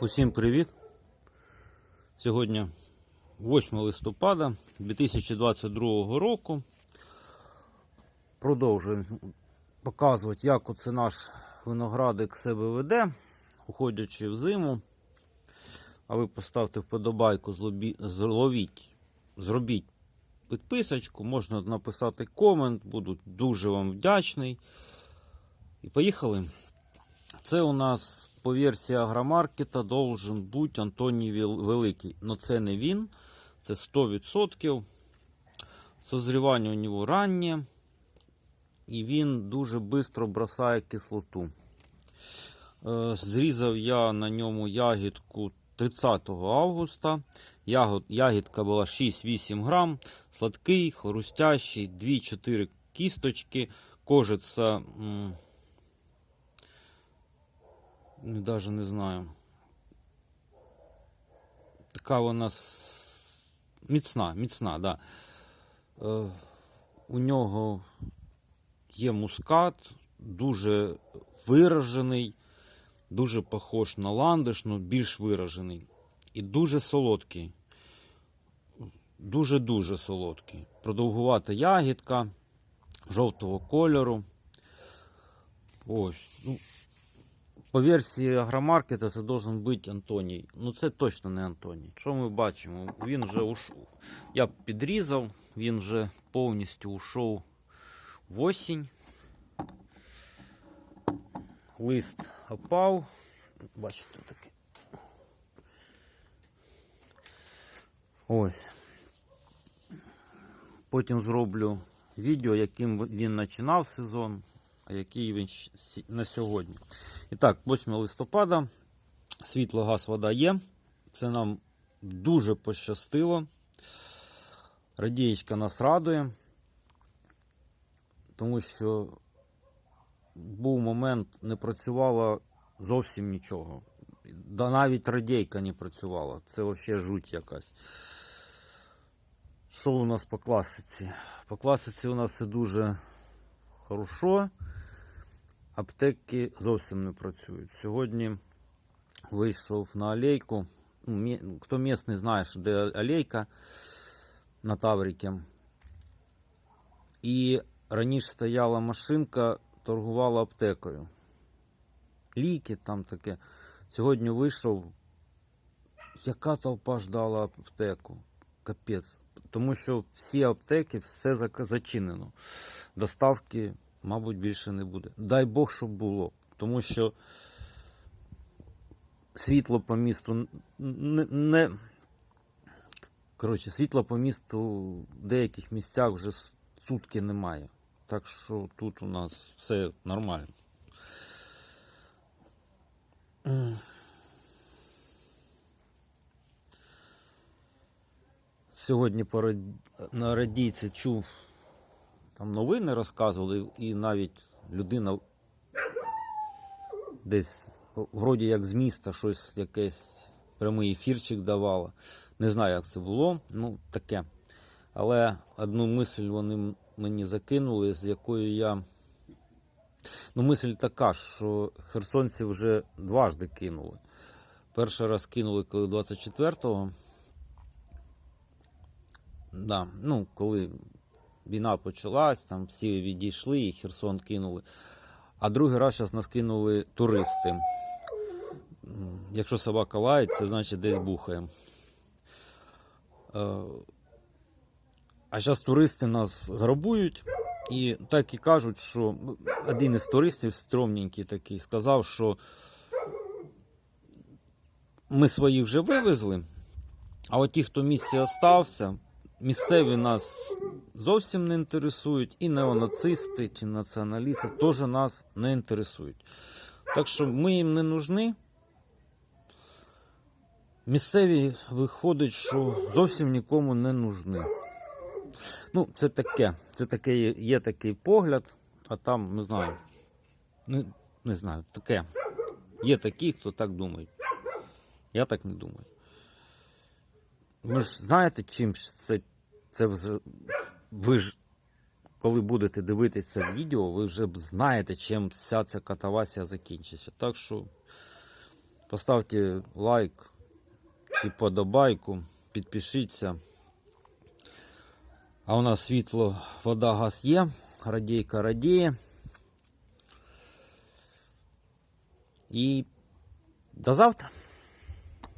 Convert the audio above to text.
Усім привіт! Сьогодні 8 листопада 2022 року. Продовжуємо показувати, як оце наш виноградик себе веде, уходячи в зиму. А ви поставте вподобайку, зловіть, зробіть підписочку, можна написати комент, буду дуже вам вдячний. І поїхали. Це у нас по версії агромаркета должен бути Антоній Великий. Но це не він, це 100%. Созрівання у нього раннє. І він дуже швидко бросає кислоту. Е, Зрізав я на ньому ягідку 30 августа. Ягідка була 6-8 грам. Сладкий, хрустящий, 2-4 кісточки. Кожиця. М, ну, не знаю. Така вона міцна, міцна, да. Е, у нього є мускат, дуже виражений, дуже похож на ландиш, але більш виражений. І дуже солодкий. Дуже-дуже солодкий. Продовгувата ягідка жовтого кольору. Ось. Ну, по версії агромаркета це должен бути Антоній. Ну це точно не Антоній. Що ми бачимо? Він вже ушов. Я підрізав, він вже повністю ушов в осінь. Лист опав. Бачите таке. Ось. Потім зроблю відео, яким він починав сезон, а який він на сьогодні. І так, 8 листопада. Світло, газ, вода є. Це нам дуже пощастило. Радієчка нас радує, тому що був момент, не працювало зовсім нічого. Да навіть радійка не працювала. Це взагалі жуть якась. Що у нас по класиці? По класиці у нас все дуже хорошо. Аптеки зовсім не працюють. Сьогодні вийшов на алейку. Ну, Хто місний знає, що де алейка на Тавріки. І раніше стояла машинка, торгувала аптекою. Ліки там таке. Сьогодні вийшов. Яка толпа ждала аптеку? Капець. Тому що всі аптеки, все зачинено. Доставки, мабуть, більше не буде. Дай Бог, щоб було. Тому що світло по місту не. не... Коротше, світла по місту в деяких місцях вже сутки немає. Так що тут у нас все нормально. Сьогодні по радійці чув, там новини розказували, і навіть людина десь вроді як з міста щось якесь прямий ефірчик давала. Не знаю, як це було, ну таке. Але одну мисль вони мені закинули, з якою я. Ну, мисль така, що херсонці вже дважди кинули. Перший раз кинули, коли 24-го. Да, ну, коли війна почалась, там всі відійшли і Херсон кинули. А другий раз зараз нас кинули туристи. Якщо собака лають, це значить десь бухає. Е, А зараз туристи нас грабують. І так і кажуть, що ну, один із туристів, стромненький такий, сказав, що ми своїх вже вивезли, а от ті, хто в місті остався, місцеві нас зовсім не інтересують, і неонацисти чи націоналісти теж нас не інтересують. Так що ми їм не нужны. Місцеві виходить, що зовсім нікому не нужны. Ну, це таке. Це таке є такий погляд, а там не знаю. Не, не знаю, таке. Є такі, хто так думає. Я так не думаю ви ж знаєте, чим це це вже. Ви ж, коли будете дивитися відео, ви вже знаєте, чим вся ця катавасія закінчиться. Так що поставте лайк чи подобайку, підпишіться. А у нас світло, вода, газ є, радійка радіє. І до завтра.